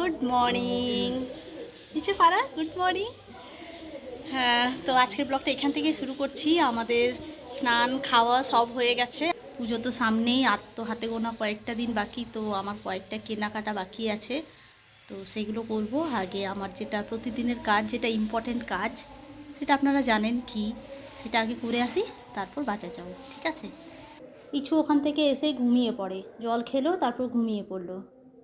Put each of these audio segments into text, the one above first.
Good morning নিচে পাড়া good morning হ্যাঁ তো আজকের ব্লগটা এখান থেকেই শুরু করছি। আমাদের স্নান, খাওয়া সব হয়ে গেছে। পুজো তো সামনেই, আর তো হাতে গোনা কয়েকটা দিন বাকি, তো আমার কয়েকটা কেনাকাটা বাকি আছে। তো সেগুলো করব। আগে আমার যেটা প্রতিদিনের কাজ, যেটা ইম্পর্টেন্ট কাজ, সেটা আপনারা জানেন কি? সেটা আগে করে আসি, তারপর বাঁচা যাব, ঠিক আছে? ইছু ওখান থেকে এসে ঘুমিয়ে পড়ে। জল খেলো, তারপর ঘুমিয়ে পড়ল।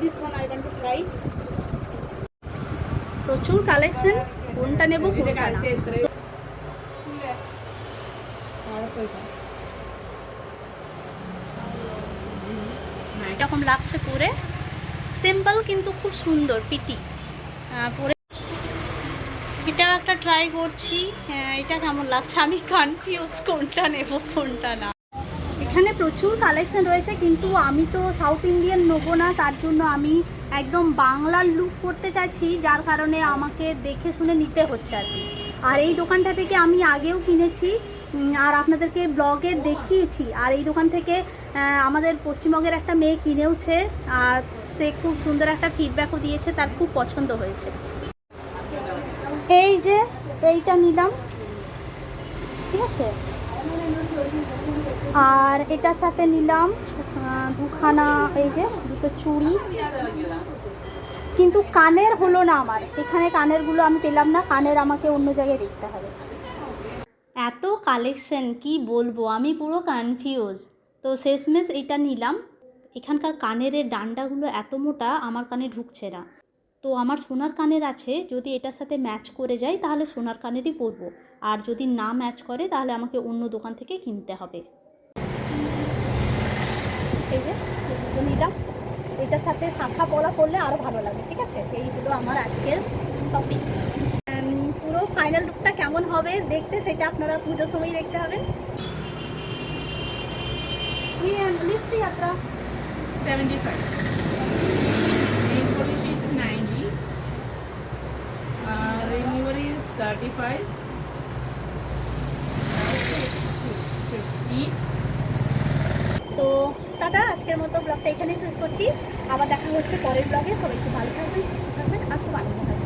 This one I want to try প্রচুর কালেকশন কোনটা নেব এরকম লাগছে পরে। সিম্পল কিন্তু খুব সুন্দর পিটি। পরে এটা একটা ট্রাই করছি। হ্যাঁ, এটা কেমন লাগছে? আমি কনফিউজ কোনটা নেব কোনটা না। প্রচুর কালেকশন রয়েছে, কিন্তু আমি তো সাউথ ইন্ডিয়ান নেব না, তার জন্য আমি একদম বাংলার লুক করতে চাইছি যার কারণে আমাকে দেখে শুনে নিতে হচ্ছে আর কি। আর এই দোকানটা থেকে আমি আগেও কিনেছি আর আপনাদেরকে ব্লগে দেখিয়েছি। আর এই দোকান থেকে আমাদের পশ্চিমবঙ্গের একটা মেয়ে কিনেওছে, আর সে খুব সুন্দর একটা ফিডব্যাকও দিয়েছে, তার খুব পছন্দ হয়েছে। এই যে, এইটা নিলাম। ঠিক আছে? আর এটার সাথে নিলাম দুখানা এই যে দুটো চুড়ি। কিন্তু কানের হলো না আমার। এখানে কানেরগুলো আমি পেলাম না, কানের আমাকে অন্য জায়গায় দেখতে হবে। এত কালেকশন, কি বলব? আমি পুরো কনফিউজ তো শেষমেশ এটা নিলাম। এখানকার কানের ডান্ডাগুলো এত মোটা, আমার কানে ঢুকছে না। তো আমার সোনার কানের আছে, যদি এটার সাথে ম্যাচ করে যায় তাহলে সোনার কানেরই পরবো। আর যদি না ম্যাচ করে, তাহলে আমাকে অন্য দোকান থেকে কিনতে হবে। এই যে নিলাম এটার সাথে শাখা পলা করলে আরও ভালো লাগে ঠিক আছে হলো আমার আজকের শপিং পুরো ফাইনাল লুকটা কেমন হবে দেখতে সেটা আপনারা পুজোর সময় দেখতে হবে লিস্ট যাত্রা 75. Nail polish is 90. Uh, remover is 35. 50. আজকের মতো ব্লগটা এখানেই শেষ করছি। আবার দেখা হচ্ছে পরের ব্লগে সবাই একটু ভালো থাকবেন, সুস্থ থাকবেন, আর খুব আনন্দ থাকবেন।